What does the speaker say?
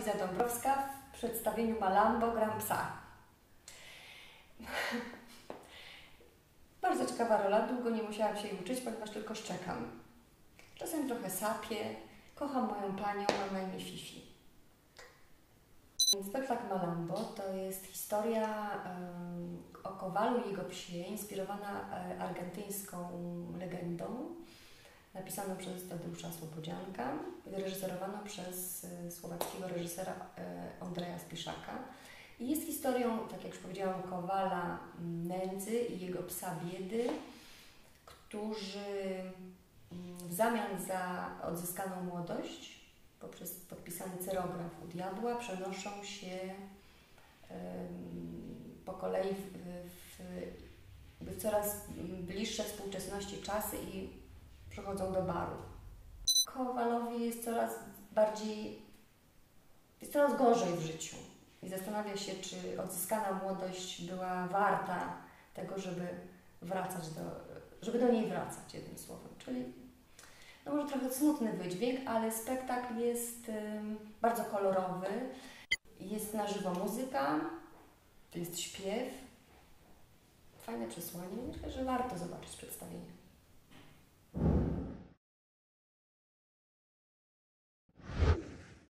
Iza Dąbrowska w przedstawieniu Malambo Gram Psa. Bardzo ciekawa rola, długo nie musiałam się jej uczyć, ponieważ tylko szczekam. Czasem trochę sapię, kocham moją panią, mam na imię Fifi. Spektakl Malambo to jest historia o Kowalu i jego psie, inspirowana e, argentyńską legendą, napisaną przez Tadeusza Słobodzianka, wyreżyserowaną przez e, słowackiego reżysera e, Andrzeja Spiszaka. I jest historią, tak jak już powiedziałam, Kowala Nędzy i jego psa Biedy, którzy mm, w zamian za odzyskaną młodość poprzez podpisany cyrograf u diabła przenoszą się po kolei w, w, w coraz bliższe współczesności czasy i przechodzą do baru. Kowalowi jest coraz bardziej, jest coraz gorzej w życiu i zastanawia się, czy odzyskana młodość była warta tego, żeby wracać do, żeby do niej wracać, jednym słowem. Czyli no może trochę smutny wydźwięk, ale spektakl jest ym, bardzo kolorowy. Jest na żywo muzyka, jest śpiew. Fajne przesłanie. Myślę, że warto zobaczyć przedstawienie.